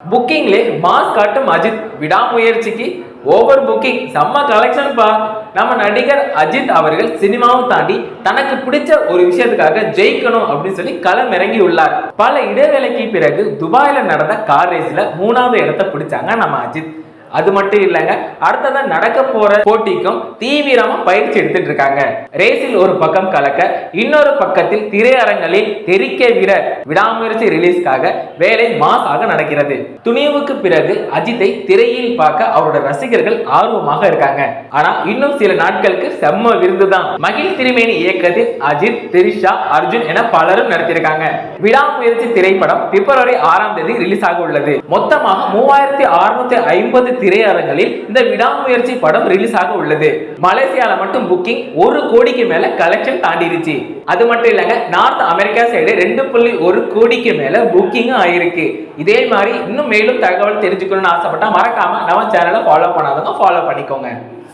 புக்கிங்லே mass காட்டும் அஜித் விடாமுயற்சிக்கு over booking செம்ம கலெக்ஷன் பா. நம்ம நடிகர் அஜித் அவர்கள் சினிமாவும் தாண்டி தனக்கு பிடிச்ச ஒரு விஷயத்துக்காக ஜெயிக்கணும் அப்படின்னு சொல்லி களம் இறங்கி உள்ளார். பல இடைவேளைக்கு பிறகு துபாயில நடந்த கார் ரேஸ்ல மூணாவது இடத்தை பிடிச்சாங்க நம்ம அஜித். அது மட்டும் இல்லைங்க. அடுத்ததான் நடக்க போற போட்டிக்கும் தீவிரமா பயிற்சி எடுத்துட்டு இருக்காங்க. ரேஸில் ஒரு பக்கம் கலக்க இன்னொரு பக்கத்தில் திரையரங்களில் தெரிக்க விட விடாமுயற்சி ரிலீஸ்க்காக வேலை மாசாக நடக்கிறது. துணிவுக்கு பிறகு அஜித்தை திரையில் பார்க்க அவரோட ரசிகர்கள் ஆர்வமாக இருக்காங்க. ஆனா இன்னும் சில நாட்களுக்கு செம்ம விருந்துதான். மகிழ் திருமேனி இயக்கத்தில் அஜித் திரிஷா அர்ஜுன் என பலரும் நடத்தியிருக்காங்க விடாமுயற்சி திரைப்படம் பிப்ரவரி ஆறாம் தேதி ரிலீஸ் ஆக உள்ளது. மொத்தமாக மூவாயிரத்தி அறுநூத்தி ஐம்பது திரையரங்களில் இந்த விடாமுயற்சி படம் ரிலீஸ் ஆக உள்ளது. மலேசியால மட்டும் புக்கிங் ஒரு கோடிக்கு மேல கலெக்ஷன் தாண்டிருச்சு. அது மட்டும் இல்லைங்க நார்த் அமெரிக்கா சைடு ரெண்டு புள்ளி ஒரு கோடிக்கு மேல புக்கிங்கும் ஆயிருக்கு இதே மாதிரி இன்னும் மேலும் தகவல் தெரிஞ்சுக்கணும்னு ஆசைப்பட்டா மறக்காம நம்ம சேனலை ஃபாலோ பண்ணாதவங்க ஃபாலோ பண்ணிக்கோங்க.